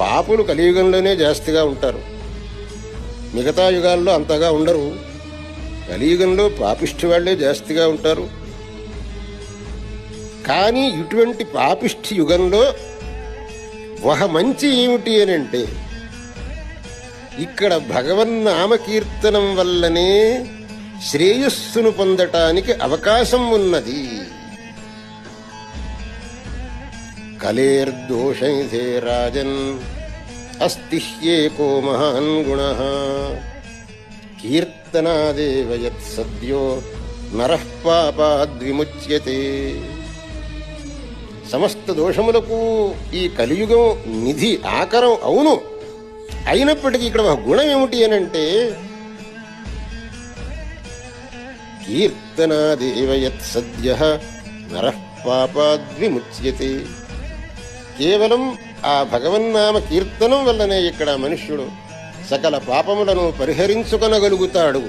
పాపులు కలియుగంలోనే జాస్తిగా ఉంటారు. మిగతా యుగాల్లో అంతగా ఉండరు. కలియుగంలో పాపిష్టి వాళ్ళే జాస్తిగా ఉంటారు. కానీ ఇటువంటి పాపిష్టి యుగంలో ఒక మంచి ఏమిటి అని అంటే ఇక్కడ భగవన్నామకీర్తనం వల్లనే శ్రేయస్సును పొందటానికి అవకాశం ఉన్నది. కలేర్దోషైతే రాజన్ అస్తిహ్యేకో మహాన్ గుణ. కీర్తనాదేవ యత్ సద్యో నరః పాపాద్విముచ్యతే. సమస్త దోషములకు ఈ కలియుగం నిధి ఆకరం అవును. అయినప్పటికీ ఇక్కడ ఒక గుణం ఏమిటి అనంటే అంటే కీర్తనాదేవ యత్ సద్య నరః పాపాద్విముచ్యతే. కేవలం ఆ భగవన్నామ కీర్తనం వల్లనే ఇక్కడ మనుష్యుడు సకల పాపములను పరిహరించుకొనగలుగుతాడు.